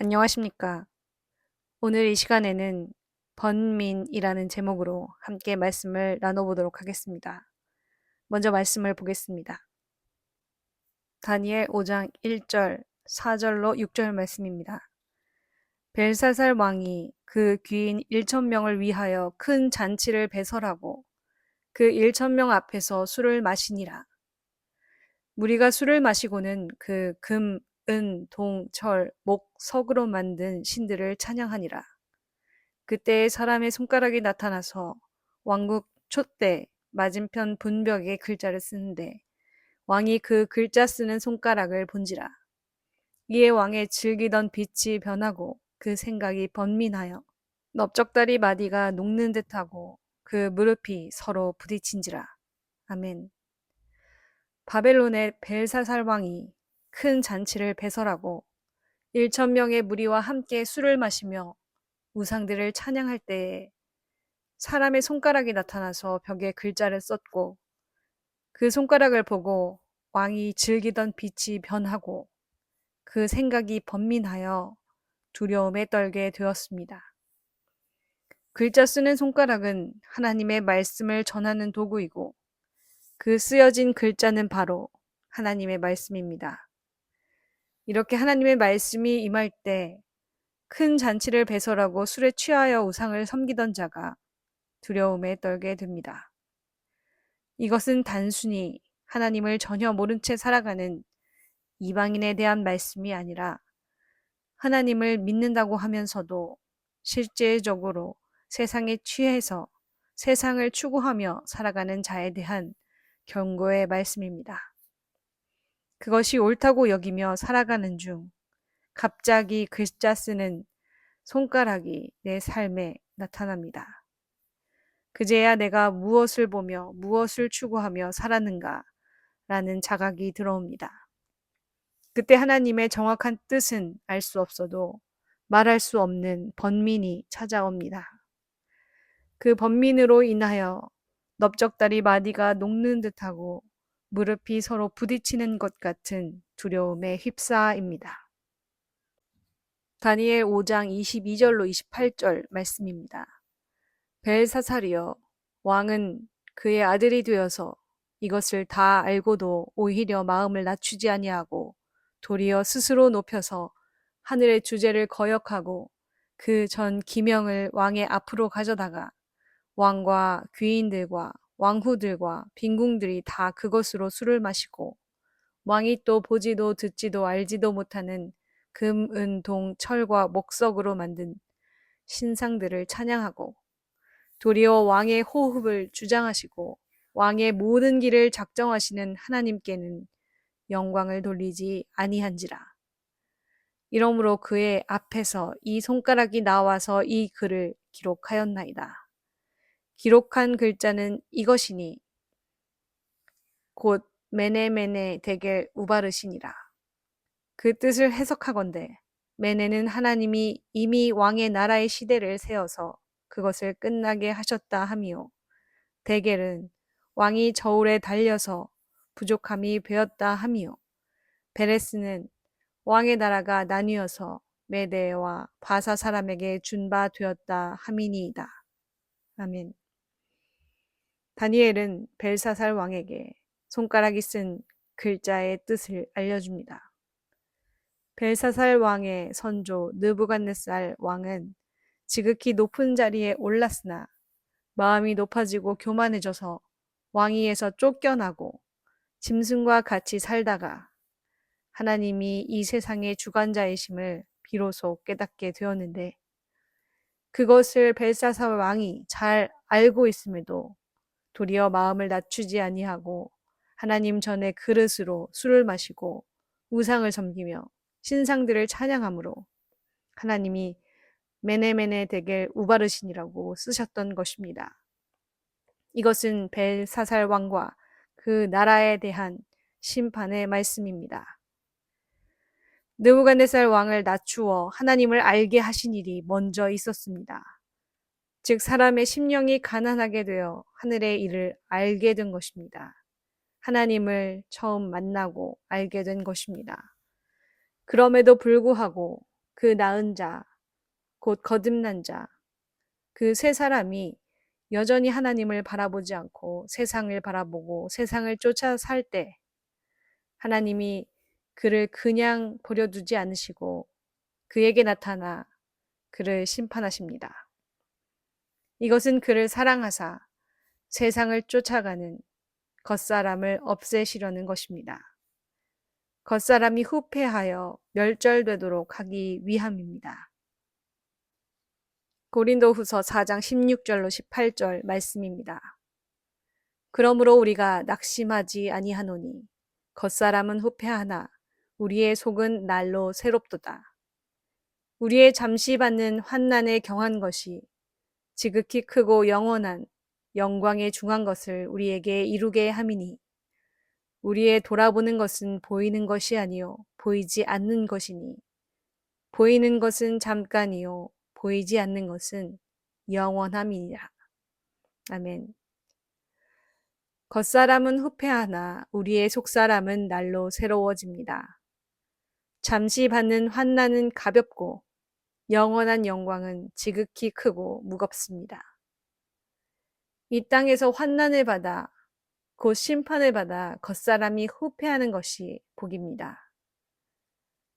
안녕하십니까. 오늘 이 시간에는 번민이라는 제목으로 함께 말씀을 나눠보도록 하겠습니다. 먼저 말씀을 보겠습니다. 다니엘 5장 1절, 4절로 6절 말씀입니다. 벨사살 왕이 그 귀인 1천명을 위하여 큰 잔치를 배설하고 그 1천명 앞에서 술을 마시니라. 무리가 술을 마시고는 그 금, 은, 동, 철, 목, 석으로 만든 신들을 찬양하니라. 그때에 사람의 손가락이 나타나서 왕국 촛대 맞은편 분벽에 글자를 쓰는데 왕이 그 글자 쓰는 손가락을 본지라. 이에 왕의 즐기던 빛이 변하고 그 생각이 번민하여 넓적다리 마디가 녹는 듯하고 그 무릎이 서로 부딪힌지라. 아멘. 바벨론의 벨사살 왕이 큰 잔치를 배설하고 1천 명의 무리와 함께 술을 마시며 우상들을 찬양할 때에 사람의 손가락이 나타나서 벽에 글자를 썼고 그 손가락을 보고 왕이 즐기던 빛이 변하고 그 생각이 번민하여 두려움에 떨게 되었습니다. 글자 쓰는 손가락은 하나님의 말씀을 전하는 도구이고 그 쓰여진 글자는 바로 하나님의 말씀입니다. 이렇게 하나님의 말씀이 임할 때 큰 잔치를 배설하고 술에 취하여 우상을 섬기던 자가 두려움에 떨게 됩니다. 이것은 단순히 하나님을 전혀 모른 채 살아가는 이방인에 대한 말씀이 아니라 하나님을 믿는다고 하면서도 실제적으로 세상에 취해서 세상을 추구하며 살아가는 자에 대한 경고의 말씀입니다. 그것이 옳다고 여기며 살아가는 중 갑자기 글자 쓰는 손가락이 내 삶에 나타납니다. 그제야 내가 무엇을 보며 무엇을 추구하며 살았는가 라는 자각이 들어옵니다. 그때 하나님의 정확한 뜻은 알 수 없어도 말할 수 없는 번민이 찾아옵니다. 그 번민으로 인하여 넓적다리 마디가 녹는 듯하고 무릎이 서로 부딪히는 것 같은 두려움에 휩싸입니다. 다니엘 5장 22절로 28절 말씀입니다. 벨사살이여 왕은 그의 아들이 되어서 이것을 다 알고도 오히려 마음을 낮추지 아니하고 도리어 스스로 높여서 하늘의 주제를 거역하고 그 전 기명을 왕의 앞으로 가져다가 왕과 귀인들과 왕후들과 빈궁들이 다 그것으로 술을 마시고 왕이 또 보지도 듣지도 알지도 못하는 금, 은, 동, 철과 목석으로 만든 신상들을 찬양하고 도리어 왕의 호흡을 주장하시고 왕의 모든 길을 작정하시는 하나님께는 영광을 돌리지 아니한지라. 이러므로 그의 앞에서 이 손가락이 나와서 이 글을 기록하였나이다. 기록한 글자는 이것이니 곧 메네메네 대겔 우바르시니라. 그 뜻을 해석하건대 메네는 하나님이 이미 왕의 나라의 시대를 세워서 그것을 끝나게 하셨다 함이요. 대겔은 왕이 저울에 달려서 부족함이 되었다 함이요. 베레스는 왕의 나라가 나뉘어서 메데와 바사 사람에게 준바 되었다 함이니이다. 아멘. 다니엘은 벨사살 왕에게 손가락이 쓴 글자의 뜻을 알려줍니다. 벨사살 왕의 선조 느부갓네살 왕은 지극히 높은 자리에 올랐으나 마음이 높아지고 교만해져서 왕위에서 쫓겨나고 짐승과 같이 살다가 하나님이 이 세상의 주관자이심을 비로소 깨닫게 되었는데 그것을 벨사살 왕이 잘 알고 있음에도 도리어 마음을 낮추지 아니하고 하나님 전에 그릇으로 술을 마시고 우상을 섬기며 신상들을 찬양함으로 하나님이 메네메네 대겔 우바르신이라고 쓰셨던 것입니다. 이것은 벨사살 왕과 그 나라에 대한 심판의 말씀입니다. 느부갓네살 왕을 낮추어 하나님을 알게 하신 일이 먼저 있었습니다. 즉 사람의 심령이 가난하게 되어 하늘의 일을 알게 된 것입니다. 하나님을 처음 만나고 알게 된 것입니다. 그럼에도 불구하고 그 나은 자, 곧 거듭난 자, 그 세 사람이 여전히 하나님을 바라보지 않고 세상을 바라보고 세상을 쫓아 살 때 하나님이 그를 그냥 버려두지 않으시고 그에게 나타나 그를 심판하십니다. 이것은 그를 사랑하사 세상을 쫓아가는 겉사람을 없애시려는 것입니다. 겉사람이 후패하여 멸절되도록 하기 위함입니다. 고린도후서 4장 16절로 18절 말씀입니다. 그러므로 우리가 낙심하지 아니하노니 겉사람은 후패하나 우리의 속은 날로 새롭도다. 우리의 잠시 받는 환난에 경한 것이 지극히 크고 영원한 영광에 중한 것을 우리에게 이루게 함이니 우리의 돌아보는 것은 보이는 것이 아니요 보이지 않는 것이니 보이는 것은 잠깐이요 보이지 않는 것은 영원함이니라. 아멘. 겉사람은 후패하나 우리의 속사람은 날로 새로워집니다. 잠시 받는 환난은 가볍고 영원한 영광은 지극히 크고 무겁습니다. 이 땅에서 환난을 받아 곧 심판을 받아 겉사람이 후패하는 것이 복입니다.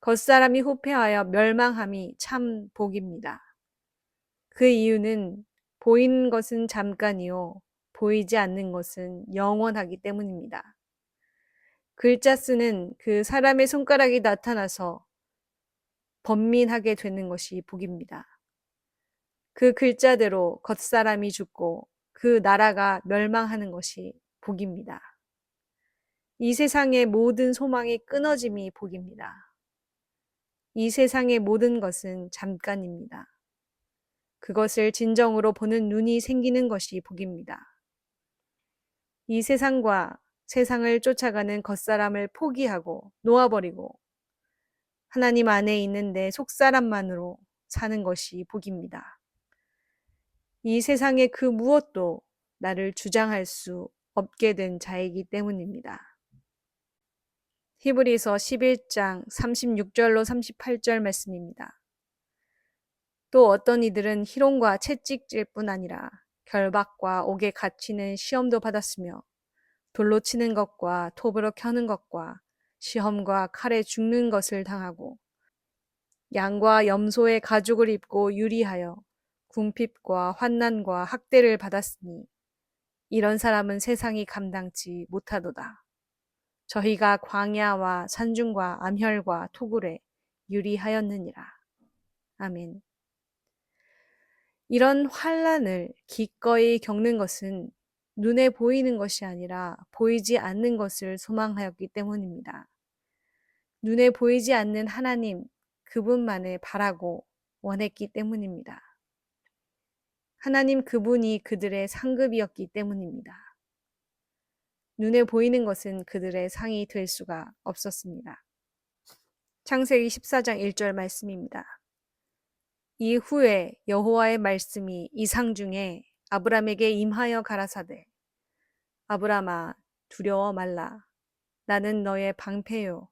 겉사람이 후패하여 멸망함이 참 복입니다. 그 이유는 보이는 것은 잠깐이요, 보이지 않는 것은 영원하기 때문입니다. 글자 쓰는 그 사람의 손가락이 나타나서 번민하게 되는 것이 복입니다. 그 글자대로 겉사람이 죽고 그 나라가 멸망하는 것이 복입니다. 이 세상의 모든 소망이 끊어짐이 복입니다. 이 세상의 모든 것은 잠깐입니다. 그것을 진정으로 보는 눈이 생기는 것이 복입니다. 이 세상과 세상을 쫓아가는 겉사람을 포기하고 놓아버리고 하나님 안에 있는 내 속사람만으로 사는 것이 복입니다. 이 세상의 그 무엇도 나를 주장할 수 없게 된 자이기 때문입니다. 히브리서 11장 36절로 38절 말씀입니다. 또 어떤 이들은 희롱과 채찍질 뿐 아니라 결박과 옥에 갇히는 시험도 받았으며 돌로 치는 것과 톱으로 켜는 것과 시험과 칼에 죽는 것을 당하고 양과 염소의 가죽을 입고 유리하여 궁핍과 환난과 학대를 받았으니 이런 사람은 세상이 감당치 못하도다. 저희가 광야와 산중과 암혈과 토굴에 유리하였느니라. 아멘. 이런 환란을 기꺼이 겪는 것은 눈에 보이는 것이 아니라 보이지 않는 것을 소망하였기 때문입니다. 눈에 보이지 않는 하나님, 그분만을 바라고 원했기 때문입니다. 하나님 그분이 그들의 상급이었기 때문입니다. 눈에 보이는 것은 그들의 상이 될 수가 없었습니다. 창세기 14장 1절 말씀입니다. 이후에 여호와의 말씀이 이상 중에 아브람에게 임하여 가라사대 아브라마 두려워 말라 나는 너의 방패요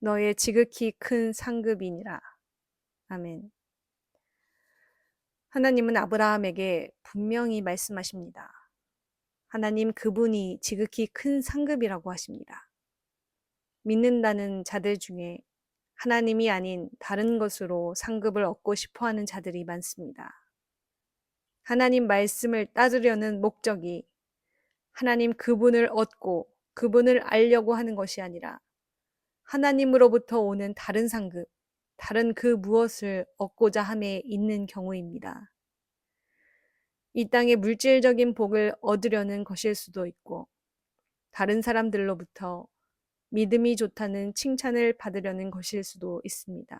너의 지극히 큰 상급이니라 아멘 하나님은 아브라함에게 분명히 말씀하십니다. 하나님 그분이 지극히 큰 상급이라고 하십니다. 믿는다는 자들 중에 하나님이 아닌 다른 것으로 상급을 얻고 싶어 하는 자들이 많습니다. 하나님 말씀을 따르려는 목적이 하나님 그분을 얻고 그분을 알려고 하는 것이 아니라 하나님으로부터 오는 다른 상급, 다른 그 무엇을 얻고자 함에 있는 경우입니다. 이 땅의 물질적인 복을 얻으려는 것일 수도 있고, 다른 사람들로부터 믿음이 좋다는 칭찬을 받으려는 것일 수도 있습니다.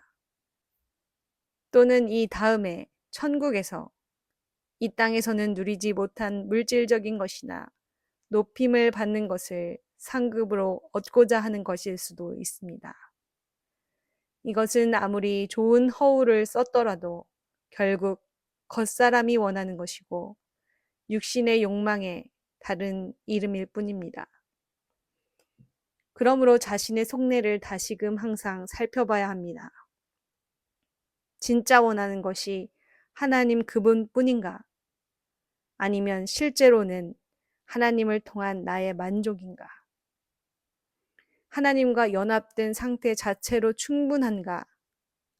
또는 이 다음에 천국에서 이 땅에서는 누리지 못한 물질적인 것이나 높임을 받는 것을 상급으로 얻고자 하는 것일 수도 있습니다. 이것은 아무리 좋은 허울을 썼더라도 결국 겉사람이 원하는 것이고 육신의 욕망의 다른 이름일 뿐입니다. 그러므로 자신의 속내를 다시금 항상 살펴봐야 합니다. 진짜 원하는 것이 하나님 그분뿐인가? 아니면 실제로는 하나님을 통한 나의 만족인가? 하나님과 연합된 상태 자체로 충분한가?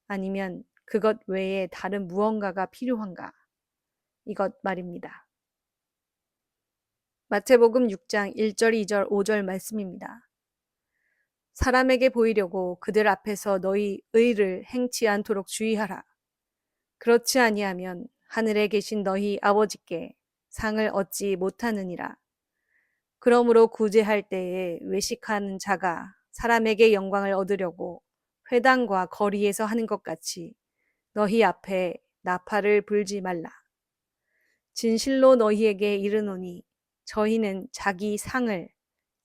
아니면 그것 외에 다른 무언가가 필요한가? 이것 말입니다. 마태복음 6장 1절, 2절, 5절 말씀입니다. 사람에게 보이려고 그들 앞에서 너희 의를 행치 않도록 주의하라. 그렇지 아니하면 하늘에 계신 너희 아버지께 상을 얻지 못하느니라. 그러므로 구제할 때에 외식하는 자가 사람에게 영광을 얻으려고 회당과 거리에서 하는 것 같이 너희 앞에 나팔을 불지 말라. 진실로 너희에게 이르노니 저희는 자기 상을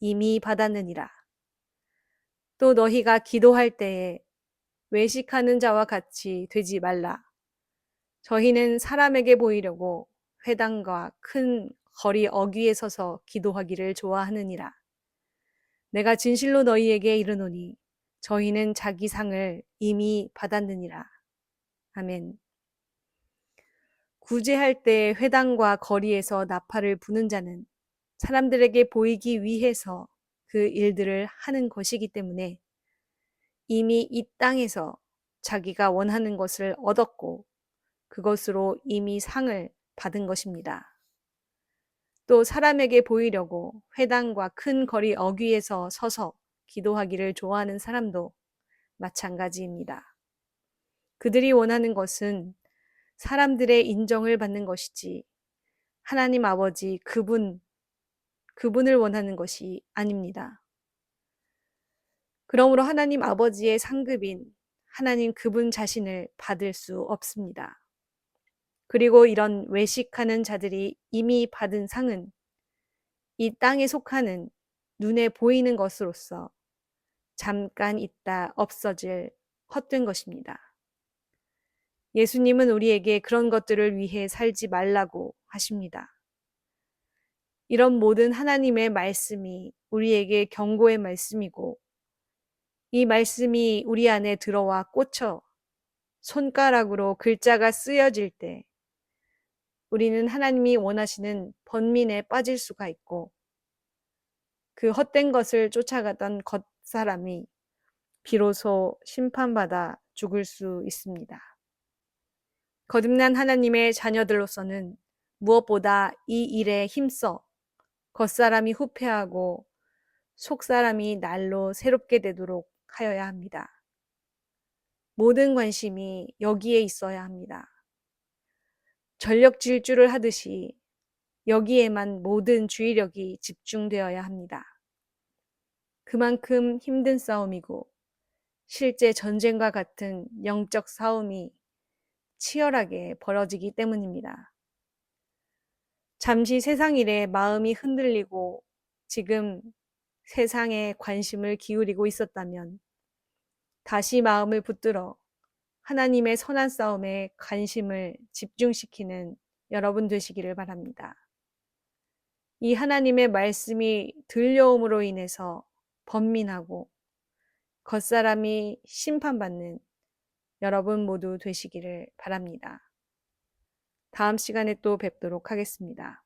이미 받았느니라. 또 너희가 기도할 때에 외식하는 자와 같이 되지 말라. 저희는 사람에게 보이려고 회당과 큰 거리 어귀에 서서 기도하기를 좋아하느니라. 내가 진실로 너희에게 이르노니 저희는 자기 상을 이미 받았느니라. 아멘. 구제할 때 회당과 거리에서 나팔을 부는 자는 사람들에게 보이기 위해서 그 일들을 하는 것이기 때문에 이미 이 땅에서 자기가 원하는 것을 얻었고 그것으로 이미 상을 받은 것입니다. 또 사람에게 보이려고 회당과 큰 거리 어귀에서 서서 기도하기를 좋아하는 사람도 마찬가지입니다. 그들이 원하는 것은 사람들의 인정을 받는 것이지 하나님 아버지 그분, 그분을 원하는 것이 아닙니다. 그러므로 하나님 아버지의 상급인 하나님 그분 자신을 받을 수 없습니다. 그리고 이런 외식하는 자들이 이미 받은 상은 이 땅에 속하는 눈에 보이는 것으로서 잠깐 있다 없어질 헛된 것입니다. 예수님은 우리에게 그런 것들을 위해 살지 말라고 하십니다. 이런 모든 하나님의 말씀이 우리에게 경고의 말씀이고 이 말씀이 우리 안에 들어와 꽂혀 손가락으로 글자가 쓰여질 때 우리는 하나님이 원하시는 번민에 빠질 수가 있고 그 헛된 것을 쫓아가던 겉사람이 비로소 심판받아 죽을 수 있습니다. 거듭난 하나님의 자녀들로서는 무엇보다 이 일에 힘써 겉사람이 후패하고 속사람이 날로 새롭게 되도록 하여야 합니다. 모든 관심이 여기에 있어야 합니다. 전력 질주를 하듯이 여기에만 모든 주의력이 집중되어야 합니다. 그만큼 힘든 싸움이고 실제 전쟁과 같은 영적 싸움이 치열하게 벌어지기 때문입니다. 잠시 세상 일에 마음이 흔들리고 지금 세상에 관심을 기울이고 있었다면 다시 마음을 붙들어 하나님의 선한 싸움에 관심을 집중시키는 여러분 되시기를 바랍니다. 이 하나님의 말씀이 들려옴으로 인해서 번민하고 겉사람이 심판받는 여러분 모두 되시기를 바랍니다. 다음 시간에 또 뵙도록 하겠습니다.